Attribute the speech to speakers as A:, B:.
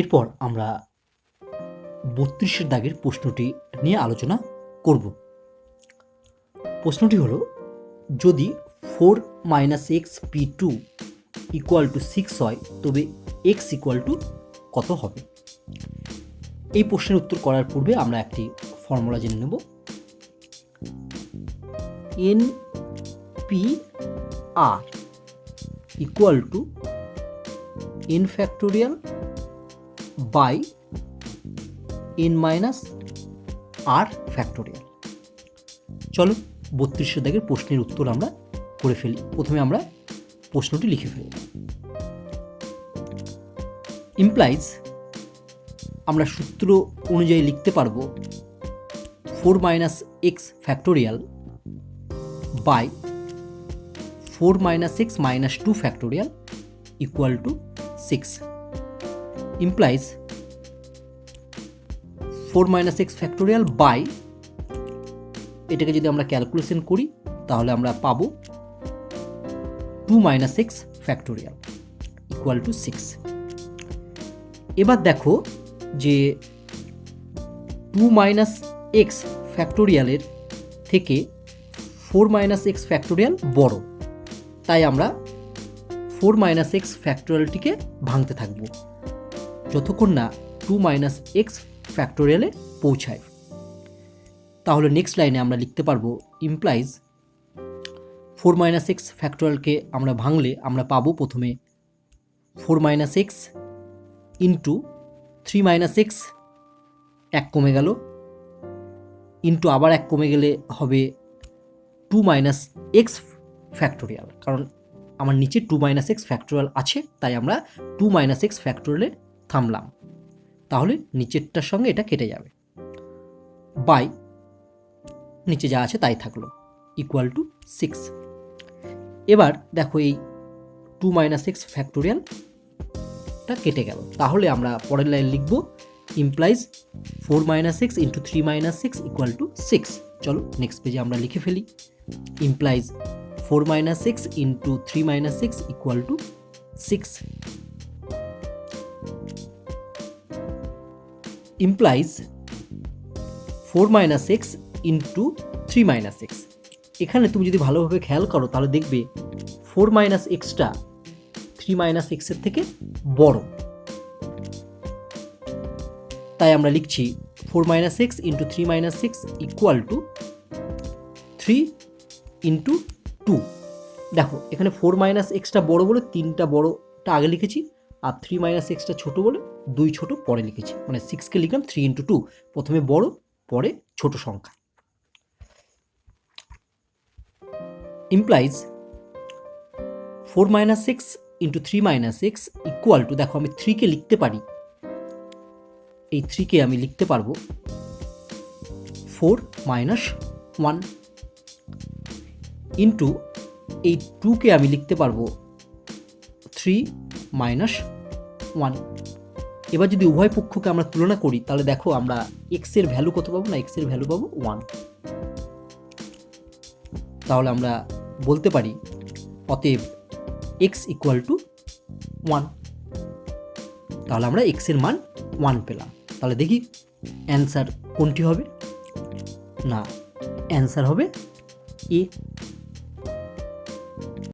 A: এরপর আমরা বত্রিশের দাগের প্রশ্নটি নিয়ে আলোচনা করব। প্রশ্নটি হলো, যদি four minus x P two equal to six হয়, তবে এক্স ইকুয়াল টু কত হবে? এই প্রশ্নের উত্তর করার পূর্বে আমরা একটি ফর্মুলা জেনে নেব। N P r equal to n factorial by n minus r factorial. চলো বত্রিশের দাগের প্রশ্নের উত্তর আমরা করে ফেলি। প্রথমে আমরা প্রশ্নটি লিখে ফেলি। ইমপ্লাইজ আমরা সূত্র অনুযায়ী লিখতে পারব four minus x factorial by four minus x minus two factorial equal to six implies four minus x factorial by এটাকে যদি আমরা ক্যালকুলেশন করি, তাহলে আমরা পাবো two minus x factorial equal to six এবার দেখো যে টু মাইনাস এক্স ফ্যাক্টোরিয়ালের থেকে ফোর মাইনাস এক্স ফ্যাক্টোরিয়াল বড়। তাই আমরা ফোর মাইনাস এক্স ফ্যাক্টোরিয়ালটিকে ভাঙতে থাকব। যতক্ষণ না টু মাইনাস এক্স ফ্যাক্টোরিয়ালে পৌঁছায়। তাহলে নেক্সট লাইনে আমরা লিখতে পারব ইমপ্লাইজ ফোর মাইনাস এক্স ফ্যাক্টোরিয়ালকে আমরা ভাঙলে আমরা পাবো প্রথমে four minus x into three minus x এক কমে গেল। ইন্টু আবার এক কমে গেলে হবে টু মাইনাস এক্স ফ্যাক্টোরিয়াল কারণ আমার নিচে টু মাইনাস এক্স ফ্যাক্টোরিয়াল আছে, তাই আমরা টু মাইনাস এক্স ফ্যাক্টোরিয়ালে থামলাম। তাহলে নিচেরটার সঙ্গে এটা কেটে যাবে। বাই। নিচে যা আছে তাই থাকল। ইকুয়াল টু সিক্স এবার দেখো এই টু মাইনাস সিক্স ফ্যাক্টোরিয়ালটা কেটে গেল। তাহলে আমরা পরের লাইন লিখব implies four minus x into three minus six equal to six চলো নেক্সট পেজে আমরা লিখে ফেলি। Implies four minus six into three minus six equal to six implies four minus x into three minus x এখানে তুমি যদি ভালোভাবে খেয়াল করো, তাহলে দেখবে ফোর মাইনাস এক্সটা থ্রি মাইনাস এক্সের থেকে বড়। তাই আমরা লিখছি four minus x into three minus six equal to three into two দেখো, এখানে ফোর মাইনাস এক্সটা বড় বলে তিনটা বড়টা আগে লিখেছি আর থ্রি মাইনাস এক্সটা ছোটো বলে দুই ছোট পরে লিখেছি। মানে সিক্সকে লিখলাম থ্রি ইন্টু টু প্রথমে বড়, পরে ছোট সংখ্যা। Implies four minus six into three minus six equal to দেখো আমি থ্রিকে লিখতে পারি। এই থ্রিকে আমি লিখতে পারব ফোর মাইনাস ওয়ান ইন্টু এই টুকে আমি লিখতে পারব থ্রি মাইনাস ওয়ান। এবার যদি উভয় পক্ষকে আমরা তুলনা করি, তাহলে দেখো আমরা এক্সের ভ্যালু কত পাবো না এক্সের ভ্যালু পাবো ওয়ান তাহলে আমরা বলতে পারি, অতএব এক্স ইকুয়াল টু ওয়ান তাহলে আমরা এক্সের মান ওয়ান পেলাম। তাহলে দেখি অ্যান্সার কোনটি হবে? না অ্যান্সার হবে এ